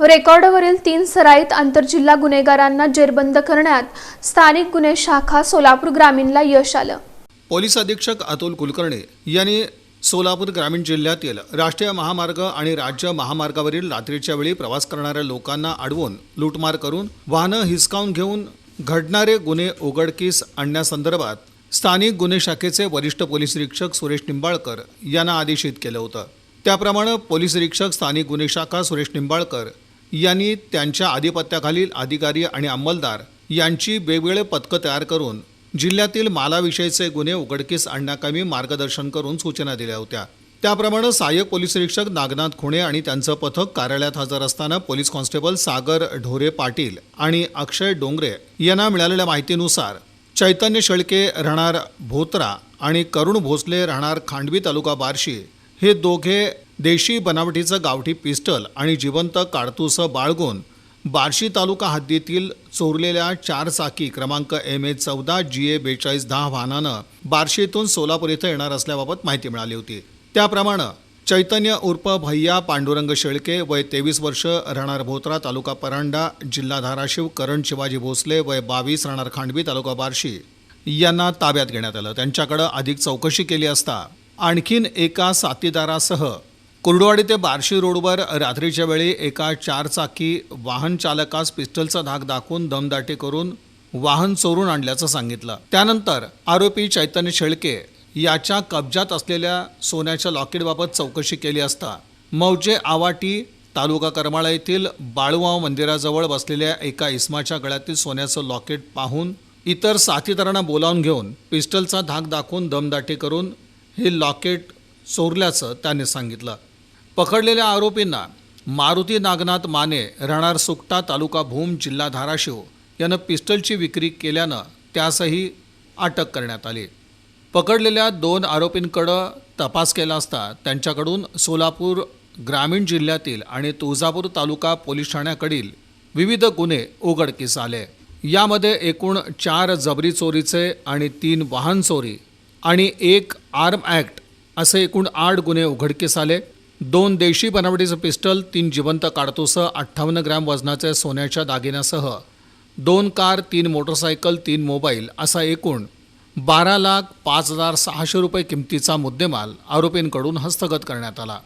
रेकॉर्डवरील तीन सराईत आंतरजिल्हा गुन्हेगारांना जेरबंद करण्यात स्थानिक गुन्हे शाखा सोलापूर ग्रामीणला यश आलं. पोलीस अधीक्षक अतुल कुलकर्णी यांनी सोलापूर ग्रामीण जिल्ह्यातील राष्ट्रीय महामार्ग आणि राज्य महामार्गावरील रात्रीच्या वेळी प्रवास करणाऱ्या लोकांना अडवून लूटमार करून वाहनं हिसकावून घेऊन घडणारे गुन्हे उघडकीस आणण्यासंदर्भात स्थानिक गुन्हे शाखेचे वरिष्ठ पोलीस निरीक्षक सुरेश निंबाळकर यांना आदेशित केलं होतं. त्याप्रमाणे पोलीस निरीक्षक स्थानिक गुन्हे शाखा सुरेश निंबाळकर यांनी त्यांच्या आधिपत्याखालील अधिकारी आणि अंमलदार यांची वेगवेगळे पथकं तयार करून जिल्ह्यातील मालाविषयीचे गुन्हे उघडकीस आणण्याकामी मार्गदर्शन करून सूचना दिल्या होत्या. त्याप्रमाणे सहाय्यक पोलीस निरीक्षक नागनाथ खुणे आणि त्यांचं पथक कार्यालयात हजर असताना पोलीस कॉन्स्टेबल सागर ढोरे पाटील आणि अक्षय डोंगरे यांना मिळालेल्या माहितीनुसार चैतन्य शेळके राहणार भोत्रा आणि करुण भोसले राहणार खांडवी तालुका बार्शी हे दोघे देशी बनावटीचं गावठी पिस्टल आणि जिवंत काडतूसं बाळगून बार्शी तालुका हद्दीतील चोरलेल्या चार चाकी क्रमांक एम ए चौदा जी ए बेचाळीस दहा वाहनानं बार्शीतून सोलापूर इथं येणार असल्याबाबत माहिती मिळाली होती. त्याप्रमाणे चैतन्य उर्फ भैया पांडुरंग शेळके वय तेवीस वर्ष राहणार भोत्रा तालुका परांडा जिल्हा धाराशिव करण शिवाजी भोसले वय बावीस राहणार खांडवी तालुका बार्शी. यांना ताब्यात घेण्यात आलं. त्यांच्याकडं अधिक चौकशी केली असता आणखीन एका साथीदारासह कुर्डुवाडी ते बार्शी रोडवर रात्रीच्या वेळी एका चारचाकी वाहन चालकास पिस्टलचा धाक दाखवून दमदाटी करून वाहन चोरून आणल्याचं सांगितलं. त्यानंतर आरोपी चैतन्य शेळके याच्या कब्जात असलेल्या सोन्याच्या लॉकेटबाबत चौकशी केली असता मौजे आवाटी तालुका करमाळा येथील बाळूमाव मंदिराजवळ बसलेल्या एका इस्माच्या गळ्यातील सोन्याचं लॉकेट पाहून इतर साथीदारांना बोलावून घेऊन पिस्टलचा धाक दाखवून दमदाटी करून हे लॉकेट चोरल्याचं त्यांनी सांगितलं. पकडलेल्या आरोपींना मारुती नागनाथ माने राहणार सुकटा तालुका भूम जिल्हा धाराशिव यानं पिस्टलची विक्री केल्यानं त्यासही अटक करण्यात आली. पकडलेल्या दोन आरोपींकडं तपास केला असता त्यांच्याकडून सोलापूर ग्रामीण जिल्ह्यातील आणि तुळजापूर तालुका पोलीस ठाण्याकडील विविध गुन्हे उघडकीस आले. यामध्ये एकूण चार जबरी चोरीचे आणि तीन वाहन चोरी आणि एक आर्म ॲक्ट असे एकूण आठ गुन्हे उघडकीस आले. दोन देशी बनावटीचं पिस्टल तीन जिवंत काडतुसं अठ्ठावन्न ग्रॅम वजनाचे सोन्याच्या दागिन्यासह. दोन कार तीन मोटरसायकल तीन मोबाईल असा एकूण बारा लाख पाच हजार सहाशे रुपये किमतीचा मुद्देमाल आरोपींकडून हस्तगत करण्यात आला.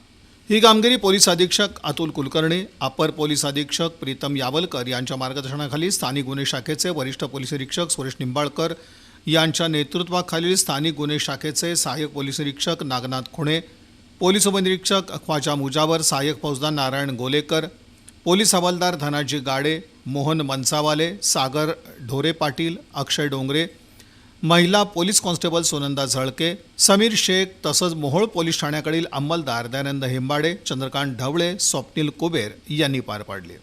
ही कामगिरी पोलीस अधीक्षक अतुल कुलकर्णी अपर पोलीस अधीक्षक प्रीतम यावलकर यांच्या मार्गदर्शनाखाली स्थानिक गुन्हे शाखेचे वरिष्ठ पोलीस निरीक्षक सुरेश निंबाळकर यांच्या नेतृत्वाखालील स्थानिक गुन्हे शाखेचे सहाय्यक पोलीस निरीक्षक नागनाथ खुणे पोलीस उपनिरीक्षक ख्वाजा मुजावर सहाय्यक फौजदार नारायण गोलेकर पोलीस हवालदार धनाजी गाडे मोहन मनसावाले सागर ढोरे पाटील अक्षय डोंगरे महिला पोलीस कॉन्स्टेबल सुनंदा झळके समीर शेख तसंच मोहोळ पोलीस ठाण्याकडील अंमलदार दयानंद हेंबाडे चंद्रकांत ढवळे स्वप्नील कुबेर यांनी पार पाडले.